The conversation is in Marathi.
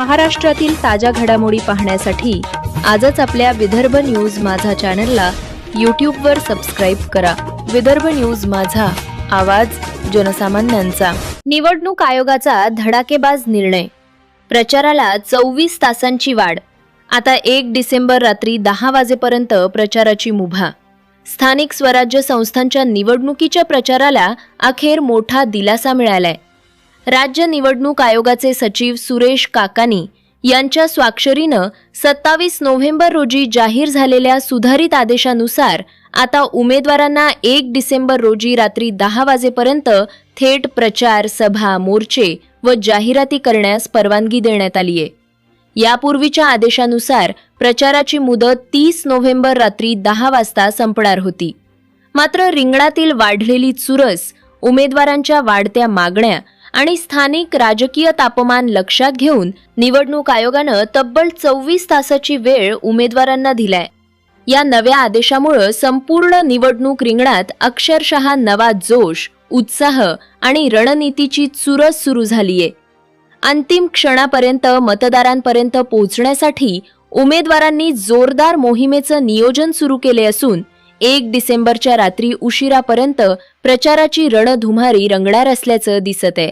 महाराष्ट्रातील ताज्या घडामोडी पाहण्यासाठी आजच आपल्या विदर्भ न्यूज माझा चॅनलला यूट्यूबवर सबस्क्राईब करा. विदर्भ न्यूज माझा आवाज जनसामान्यांचा. निवडणूक आयोगाचा धडाकेबाज निर्णय. प्रचाराला चोवीस तासांची वाढ. आता एक डिसेंबर रात्री दहा वाजेपर्यंत प्रचाराची मुभा. स्थानिक स्वराज्य संस्थांच्या निवडणुकीच्या प्रचाराला अखेर मोठा दिलासा मिळालाय. राज्य निवडणूक आयोगाचे सचिव सुरेश काकानी यांच्या स्वाक्षरीनं सत्तावीस नोव्हेंबर रोजी जाहीर झालेल्या सुधारित आदेशानुसार आता उमेदवारांना एक डिसेंबर रोजी रात्री दहा वाजेपर्यंत थेट प्रचार सभा मोर्चे व जाहिराती करण्यास परवानगी देण्यात आली आहे. यापूर्वीच्या आदेशानुसार प्रचाराची मुदत तीस नोव्हेंबर रात्री दहा वाजता संपणार होती. मात्र रिंगणातील वाढलेली चुरस उमेदवारांच्या वाढत्या मागण्या आणि स्थानिक राजकीय तापमान लक्षात घेऊन निवडणूक आयोगानं तब्बल चोवीस तासाची वेळ उमेदवारांना दिलाय. या नव्या आदेशामुळं संपूर्ण निवडणूक रिंगणात अक्षरशः नवा जोश उत्साह आणि रणनीतीची चुरस सुरू झालीये. अंतिम क्षणापर्यंत मतदारांपर्यंत पोहोचण्यासाठी उमेदवारांनी जोरदार मोहिमेचं नियोजन सुरू केले असून एक डिसेंबरच्या रात्री उशिरापर्यंत प्रचाराची रणधुमारी रंगणार असल्याचं दिसत आहे